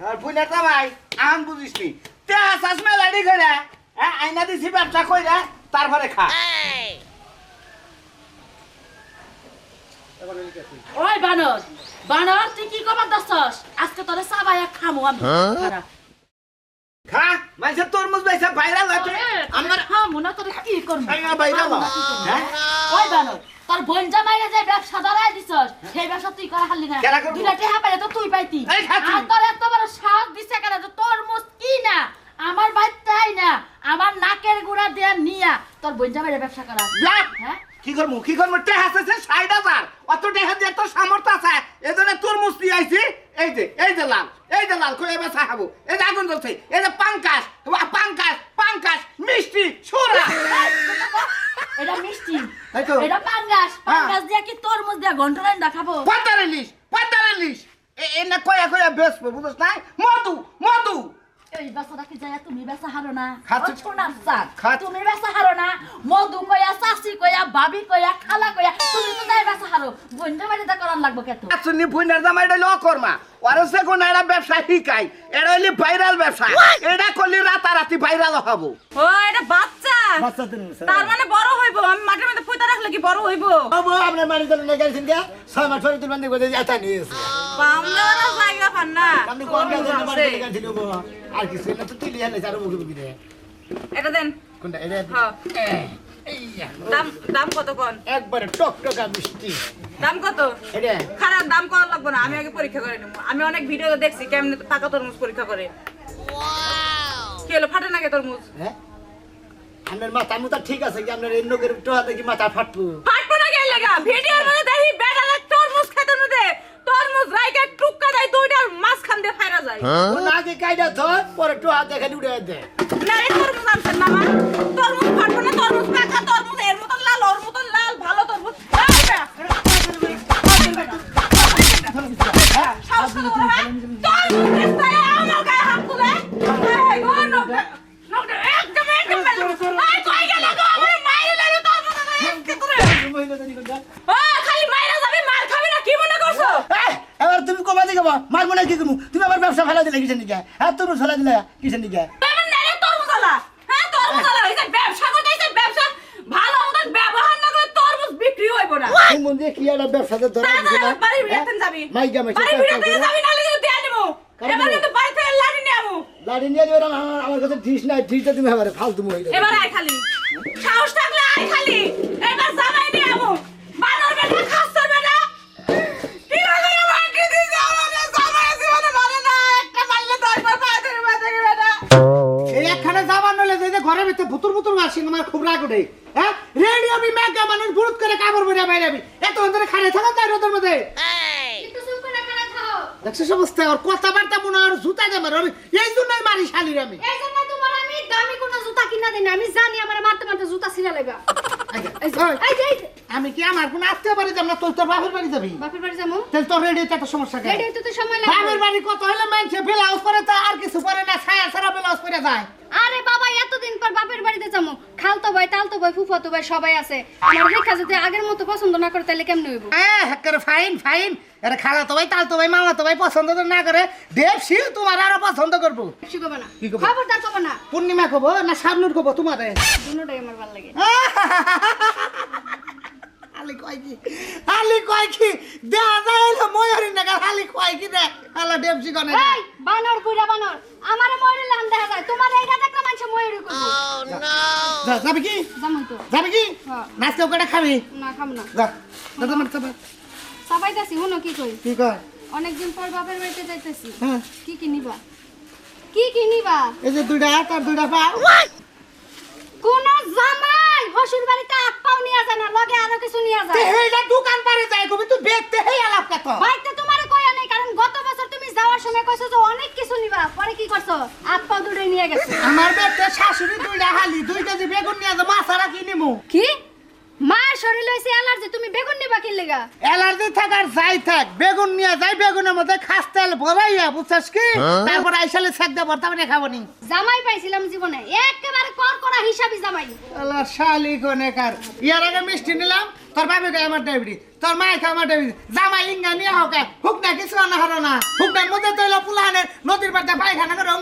আর তো ভাই আম বুঝিস নি। তে আসাস মেলাডি করে হ্যাঁ আইনা দিছি ব্যবসা কইরা তারপরে খা। ওই বানর বানর তুই কি করবার দছস আজকে তোরে সাবায়া খামু আমি। খারা। খা মাইসে তরমুজ বেচা ভাইরাল হচ্ছে আমার খামু না তোরে কি করব বাইরে? হ্যাঁ? ওই বানর তোর বোন জামাইরে যে ব্যবসা ধরাই দিছস সেই ব্যবসা তুই করা হারলি না। দুইটা টেহা পাইলে তো তুই পাইতি। আর তোর এত বড় সাহস দিছে কেন যে তোর মুস কি না? আমার বাচ্চাই না আমার নাকের গুড়া দিয়া নিয়া তোর বোন জামাইরে ব্যবসা করা। হ্যাঁ? কি করব? কি করব? টেহা আছে ষাট হাজার। অত টেহা দিয়ে তোর সামর্থ্য আছে? এই জন্য তরমুজ দিয়ে আইছি। এই যে এই যে লাল এই যে লাল করে এবার খাব? এই যে আগুন জ্বলছে এই যে পাঙ্কাশ পাঙ্কাশ পাঙ্কাশ মিষ্টি সুরা এটা মিষ্টি। এই তো। এটা পাঙ্গাস হ্যাঁ। পাঙ্গাস দিয়া কি তরমুজ দিয়া ঘণ্টা লাইন দেখাবো পাতার ইলিশ পাতার ইলিশ এ না কয়া কয়া বেসবো বুঝছ না মধু মধু এই বেচারা কি যায় তুমি বেচা হারো না। সোনার চাঁদ, তুমি বেচা হারো না। মধু কয়া চাষি কয়া ভাবি কয়া খালা কয়া তুমি তো যাই বেচা হারো। বন্ধু বাড়িতে করার লাগবো কেত আসুনি ফুইনার জামা এটা হলো অকর্মা। ওরা সে কোন এটা ব্যবসা শিখাই। এটা হইলে ভাইরাল ব্যবসা। এটা করলে রাতারাতি ভাইরাল হব। ও এটা বাচ্চা। বাচ্চা দিন তার মানে বড় হইব। আমি মাঠের মধ্যে পুঁতা রাখলে কি বড় হইব? বাবু আপনার বাড়ি চলে নিয়ে গেছেন কে? ছয় মাস পরে তুলবেন দেখব যে এটা নিয়েছে জায়গা পান না। কোন? আর কিছু না তো তুলি আনলে আর মুখে মুখে দেয় এটা দেন। কোনটা এটা হ্যাঁ দাম দাম কত কোন? একবারে টকটকা মিষ্টি। দাম কত? এটা। খারাপ দাম করা লাগবে না আমি আগে পরীক্ষা করে নেব। আমি অনেক ভিডিও দেখছি কেমনে পাকা তরমুজ পরীক্ষা করে। কি হলো ফাটে নাকি তরমুজ? হ্যাঁ? আপনার মাথা মুতা ঠিক আছে কি আপনার এই দেখি মাথা ফাটবো। ফাটবো না কে লাগা? ভিডিওর মধ্যে দেখি বেটা তরমুজ খেতে মধ্যে রাইকে টুক্কা দেয় দুইটার মাঝখান দিয়ে ফাইরা যায়। ও আগে কাইডা ধর পরে তো হাতে খালি উড়ে দে। না রে তরমুজ আনছেন মামা তরমুজ ফাটবে না তরমুজ কাঁচা তরমুজ এর মতন লাল ওর মতন লাল ভালো তরমুজ। বে, সাহস কত বিয়েতে করে। মশলা দিলে কিসের দিকে কি? থেকে লাঠি নিয়ে আমু। লাড়ি নিয়ে যাবে আমার কাছে ঢিস নাই ঢিসটা তুমি ফালতু মহিলা যাবে এবার খালি। সমস্ত ওর কথাবার্তা মনে হয় জুতা দেবে ওর এই জন্যই মারি শালির আমি। এই জন্য তোমার আমি দামি কোনো জুতা কিনা দেন আমি জানি আমার মারতে মারতে জুতা ছিঁড়া লাগা। আমি কি আমার কোন আত্মীয় বাড়ি যাব না? তোর তোর বাপের বাড়ি যাবি? বাপের বাড়ি যাব? তাহলে তোর রেডিওতে একটা সমস্যা কেন? তো সময় বাপের বাড়ি কত হলে ব্লাউজ পরে তা আর কিছু পরে না ছায়া ছাড়া ব্লাউজ পরে যায়। আরে বাবা এতদিন পর বাপের বাড়িতে যাব খালতো ভাই তালতো ভাই ফুফাতো ভাই সবাই আছে। আমার দেখা যদি আগের মতো পছন্দ না করে তাহলে কেমনে হইব? হ্যাঁ হ্যাঁ ফাইন ফাইন। আরে খালা তো ভাই তাল তো ভাই মামা তো ভাই পছন্দ তো না করে দেবশি তোমার আরও পছন্দ করব। না। কি করব? খবরদার কবে না। পূর্ণিমা কব না শাবনুর কব তোমারে? দুটোটাই আমার ভালো লাগে। আলি কয় কি? আলি কয় কি? দেয়া যায় ময়ূরী নাগাল আলি কয় কি দে আলা গনে এই বানর কুইরা বানর। আমারে ময়ূরের লাম দেখা যায়। তোমার এইটা দেখলে মানুষ করবে যা যাবি কি? জামাই তো যাবি কি? হ্যাঁ। ওটা খাবি? না খাব না। যা দাদা মার চাপা সবাইতাছি হুনো কি কই? কি কয়? অনেকদিন পর বাপের বাড়িতে যাইতেছি। হ্যাঁ। কি কি নিবা কি কি নিবা এই যে দুইটা হাত আর দুইটা পা। কোন জামাই হসুর বাড়িতে এক পাও নিয়ে যায় না লগে আরও কিছু নিয়ে তে যায় দোকান পারে যায় দেখতে হেই আলাপ কত? সময় কইছো যে অনেক কিছু নিবা পরে কি করছ? পাও দূরে নিয়ে গেছো। আমার বেতে শাশুড়ি দুইটা হালি দুই কেজি বেগুন নিয়ে যা মাছারা কি নিমু? কি? মার শরীর হইছে অ্যালার্জি তুমি বেগুন নিবা কি লেগা? অ্যালার্জি থাক আর যাই থাক বেগুন নিয়ে যাই বেগুনের মধ্যে খাস তেল ভরাইয়া বুঝছস কি? তারপর আইসালে সেক দে ভর্তা বানিয়ে খাব নি জামাই পাইছিলাম জীবনে একেবারে কর করা হিসাবই জামাই। আল্লাহ শালি কোনে কার ইয়ার আগে মিষ্টি নিলাম তোর বাবা গায়ে আমার ডায়াবেটিস তোর মায়ের খায় আমার ডায়াবেটিস জামাই ইঙ্গা নিয়ে হোক হুক না কিছু আনা হারো না। হুক না মধ্যে তৈল পুলাহানের নদীর পানি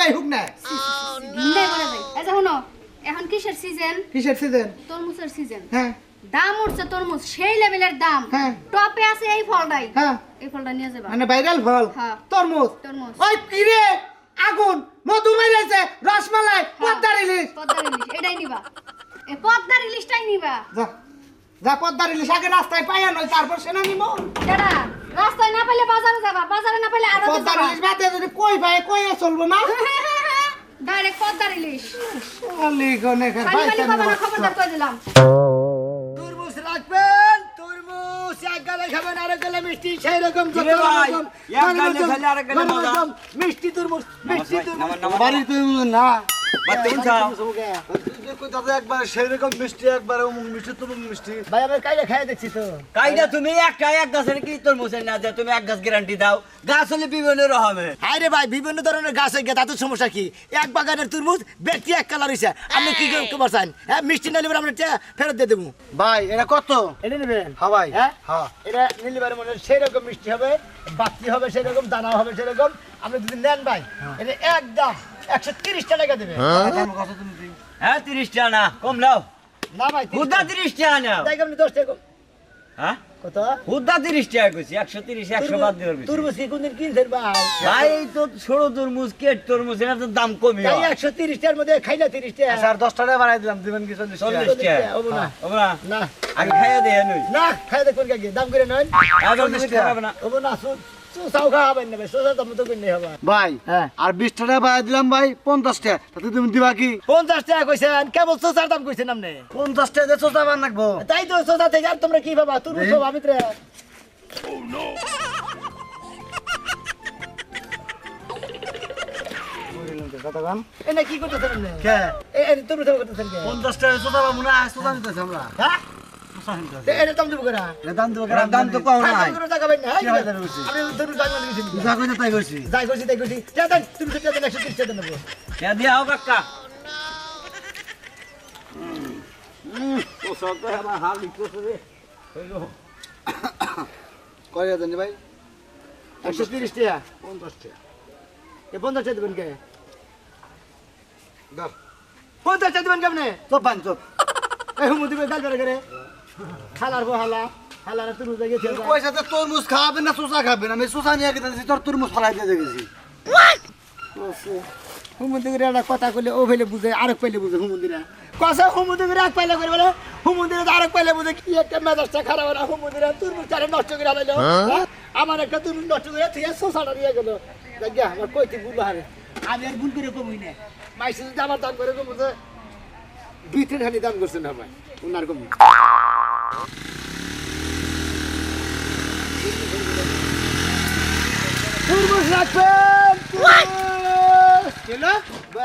যাই হোক না। ভিন্দাই করে এই যে শুনো এখন কিসের সিজন কিসের সিজন তরমুজের সিজন হ্যাঁ। দাম উঠছে তরমুজ সেই লেভেলের দাম। হ্যাঁ। টপে আছে এই ফলটাই। হ্যাঁ। এই ফলটা নিয়ে যাবা। মানে ভাইরাল ফল? হ্যাঁ। তরমুজ? তরমুজ। ওই কিরে? আগুন মধু মেরেছে রসমালাই পদ্মার ইলিশ। পদ্মার ইলিশ এটাই নিবা। এই পদ্মার ইলিশটাই নিবা। যা। যা পদ্মার ইলিশ আগে রাস্তায় পাইয়া নয় তারপর সেনা নিব কেডা? রাস্তায় না পেলে বাজারে যাবা বাজারে না পেলে আরও পদ্মার ইলিশ বাদে যদি কই পাই কই চলবো না? ডাইরেক্ট পদ্মার ইলিশ। আলি গনে ভাই খবরদার কই দিলাম? রাখবেন এক গালে খাবেন আরেক গালে মিষ্টি সেই রকম যত রকম, এক গালে রকম, আরেক গালে মজা। মিষ্টি তরমুজ মিষ্টি বাড়ি না। উঠাও একবার সেই রকম মিষ্টি একবার মিষ্টি তুমি মিষ্টি। ভাই আমি খাই দেখছি তো। কাইটা তুমি একটা এক গাছের কি তোর মুসের না যে তুমি এক গাছ গ্যারান্টি দাও। গাছ হলে বিভিন্ন রকমের। হাই রে ভাই বিভিন্ন ধরনের গাছ হয়ে গেছে তাতে সমস্যা কি? এক বাগানের তরমুজ ব্যক্তি এক কালার হয়েছে আপনি কি করবার চান হ্যাঁ মিষ্টি না নেবেন আমরা ফেরত দিয়ে দেবো। ভাই এটা কত? এটা নেবেন? হ্যাঁ ভাই। হ্যাঁ? হ্যাঁ। এটা নিলে পারে মনে হয় সেই রকম মিষ্টি হবে বাতি হবে সেই রকম দানা হবে সেরকম আপনি যদি নেন ভাই এটা একদম একশো তিরিশ টাকা দেবে। হ্যাঁ? তিরিশ না কম নাও। না ভাই হুদ্দা তিরিশ নাও। তাই আপনি দশ টাকা হ্যাঁ? কত? হুদ্দা তিরিশ টাকা করছি একশো তিরিশ একশো বাদ দিয়ে তরমুজ কি কোনদিন কিনছেন ভাই? ভাই তো ছোট তরমুজ কেট তরমুজ তো দাম কমই একশো তিরিশ টাকার মধ্যে খাইলে তিরিশ টাকা স্যার দশ টাকা বাড়াই দিলাম দিবেন কি চল্লিশ চল্লিশ টাকা হব না। হবে না। না। আগে খাইয়া দিয়ে না খাই দেখুন দাম করে নয়। খারাপ না হব না ভাই। ভাই হ্যাঁ। আর বিশ টাকা বাড়াই দিলাম ভাই পঞ্চাশ টাকা। তাতে তুমি দিবা কি? পঞ্চাশ টাকা কইছেন কেবল সোসার দাম কইছেন আপনি? পঞ্চাশ টাকা দিয়ে বার রাখব তাই তো সোজা থেকে আর তোমরা কি ভাবা? তুমি সব আমি কি করতেছেন আপনি? কে? এ এ তুমি সব করতেছেন পঞ্চাশ টাকা চোদ্দ পাবো না চোদ্দ নিতেছি আমরা। হ্যাঁ এ- এনে দাম দেবো কেনা এটা দাম দেবো কেন? দাম তো কম নাই কোনো টাকা পাই না কি হয় জানো বুঝছি? আমি তুমি দাম নিয়েছি যা কইতে তাই কইছি যাই করছি তাই করছি যা দেন তুমি সেটা দেন একশো তিরিশ টাকা নেবো হ্যাঁ দিয়া হোক কাকা কয় জানি ভাই একশো তিরিশ টাকা পঞ্চাশ টাকা এ পঞ্চাশ টাকা দেবেন কে ধর পঞ্চাশ টাকা দেবেন কেমনে চপ পান চপ এই হুমু দিবে গাল করে হালার বো হালা হালার তুমি গেছে। পয়সা তো তরমুজ খাবেন না শোষা খাবেন আমি শোষা নিয়ে গেছি তোর তরমুজ ফলাই দিয়ে দেখেছি হুমন্দিরে একটা কথা কইলে ও ফেলে বুঝে আরেক পাইলে বুঝে হুমন্দিরা কসা হুমন্দিরে এক পাইলে করে বলে হুমন্দিরে আরেক পাইলে বুঝে কি একটা মেজাজটা খারাপ না হুমন্দিরে তুরমুজ চারে নষ্ট করে আলাইলো হ্যাঁ? আমার একটা তুরমুজ নষ্ট করে তুই শোষাটা দিয়ে গেল। দেখ আমার কইতে ভুল হারে আমি আর ভুল করে কমই না। মাইসে যদি আমার দাম করে দুই তিন দাম করছেন আমার উনার কম।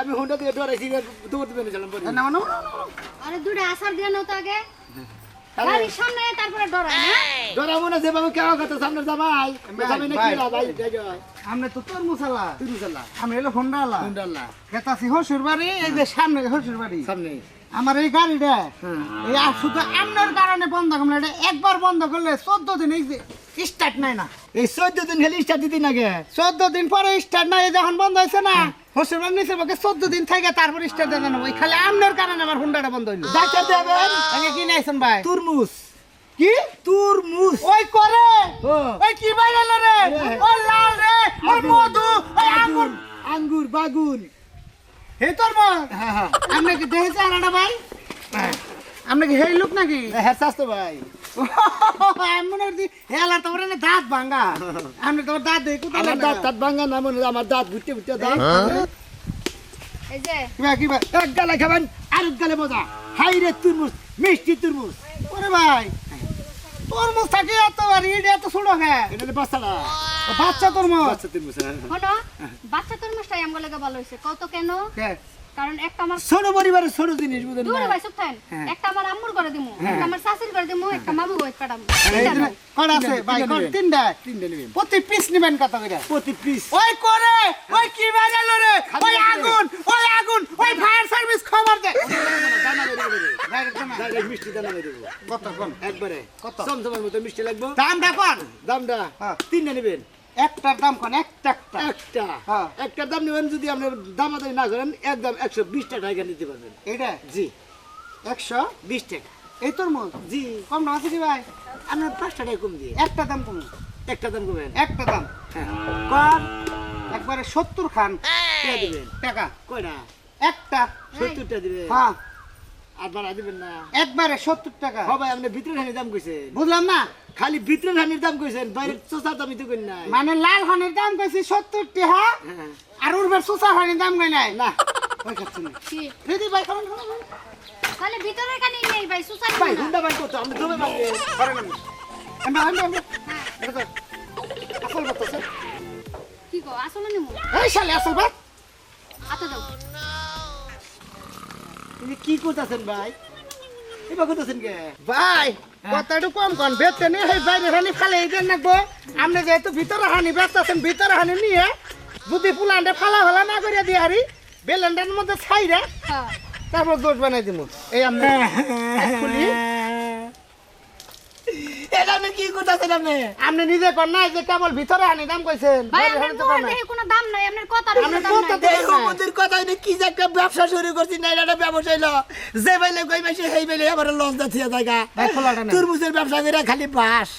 আমি হুন্ডা দিয়ে ডরাইছি দৌড় দিবেন পরে। না না আরে দুটো আসার দিয়ে নাও তো আগে। গাড়ির সামনে তারপরে ডরাই না ডরাবো না যেভাবে কেউ কথা সামনে যাবাই যাবে না কি ভাই। আপনি তো তরমুজ আলা। তুরমুজ আল্লাহ আমি হলো হোন্ডা আলা। হুন্ডা আল্লাহ গেতাছি হসুর বাড়ি এই যে সামনে হসুর বাড়ি সামনে। আমার এই গাড়িটা এই আর শুধু আপনার কারণে বন্ধ করলে এটা একবার বন্ধ করলে চোদ্দ দিন এই স্টার্ট নাই না। এই চোদ্দ দিন খালি স্টার্ট দিতেন আগে চোদ্দ দিন পরে স্টার্ট নাই যখন বন্ধ হয়েছে না হসুর বাড়ি নিচে পক্ষে চোদ্দ দিন থেকে তারপর স্টার্ট নেব খালি আপনার কারণে আমার হুন্ডাটা বন্ধ হইল ডাক্তার দেবেন আগে কি নাইছেন ভাই? তুরমুজ। কি? তুরমুজ। ওই করে। ওই কি বাইরে রে? ও লাল রে? ওই মধু? ওই আঙ্গুর। আঙ্গুর বাগুন। হে তোর মা। হ্যাঁ হ্যাঁ। আপনি কি দেখেছেন আনাটা ভাই? আপনি কি হেই লোক নাকি? হ্যাঁ স্বাস্থ্য ভাই। আমি মনে করছি হেলা তোমার এনে দাঁত ভাঙ্গা আপনি তোমার দাঁত দেখি আমার দাঁত দাঁত ভাঙা না মনে আমার দাঁত ঘুরতে ঘুরতে দাঁত এই যে। কিবা কিবা এক গালে খাবেন আরেক গালে মজা। হাই রে তুরমুজ মিষ্টি তুরমুজ। ওরে ভাই। তরমুজ থাকে এত আর ইডে এত ছোট হ্যাঁ এটা হলো বাচ্চাটা বাচ্চা তরমুজ বাচ্চা তরমুজ হ্যাঁ। বাচ্চা তরমুজটাই আমার লাগে ভালো হয়েছে। কত কেন? কে? কারণ একটা আমার ছোট পরিবারের ছোট জিনিস বুঝেন দূরে ভাই? চুপ থাকেন একটা আমার আম্মুর করে দিমু একটা আমার শাশুড়ি করে দিমু একটা মামু পাঠামু এই আছে? ভাই কত তিনটা তিনটে নেবেন। প্রতি পিস নিবেন কত করে? প্রতি পিস ওই করে! ওই কি বাজালো রে? ওই আগুন! ওই আগুন! ওই ফায়ার সার্ভিস খবর দে! মিষ্টি দানা মেরে দেবো। কত কোন? একবারে। কত? মতো মিষ্টি লাগবো। দাম দেখুন দামটা? হ্যাঁ। তিনটে নেবেন। একটার দাম কোন একটা একটা। একটা। হ্যাঁ। একটা দাম নেবেন যদি আপনার দামাদামি না করেন একদম একশো বিশ টাকা নিতে পারবেন। এইটা জি। একশো বিশ টাকা? এই তরমুজ জি। কম দাম আছে ভাই? আপনার পাঁচ টাকায় কম দিয়ে। একটা দাম কম। একটা দাম কমেন একটা দাম। হ্যাঁ। কর। একবারে সত্তর খান। দিবেন। টাকা। কয়টা? একটা। সত্তরটা দিবেন। হ্যাঁ। আর বাড়া দিবেন না। একবারে সত্তর টাকা। সবাই আপনি ভিতরে দাম কইছেন। বুঝলাম না? খালি ভিতরে হানির দাম কইছেন বাইরে চোষার দামই তো কই নাই। মানে লাল হনের দাম কইছি সত্তর টাকা হ্যাঁ। আর উর্বের সুসা হনের দাম কই নাই? না ওই খাচ্ছি না। কি? দিদি ভাই খাবেন, খাবেন। তাহলে ভিতরে কানি নেই ভাই সুসাইড ভাই হুন্ডা বাই করতো আপনি জমে বাই করেন আমি আমরা আমরা আমরা। এটা তো আসল বলতেছে কি গো আসলে নিমু? এই শালে আসল বাত আতে দাও। তুমি কি করতেছেন ভাই? এবার করতেছেন কে? ভাই কথাটু একটু কম কন বেতে নিয়ে এই বাইরে হানি ফালে এই দেন নাকবো আপনি যেহেতু ভিতরে হানি ব্যস্ত আছেন ভিতরে হানি নিয়ে যদি পুলান্ডে ফালা ফালা না করিয়া দিয়ে হারি বেলেন্ডার মধ্যে ছাইরা হ্যাঁ। তারপর দোষ বানাই দিব এই এটা আপনি কি করতেছেন আপনি আপনি নিজে কর নাই যে কেবল ভিতরে আনি দাম কইছেন। ভাই আপনার দেখে কোনো দাম নাই আপনার কথা আপনার কথা নাই। তো- কথা হইলে কি যে একটা ব্যবসা শুরু করছি না এটা ব্যবসা হইল। যে বাইলে কই মাসে সেই বেলে আবার লস যাচ্ছে জায়গা তুরমুজের ব্যবসা করে খালি বাস।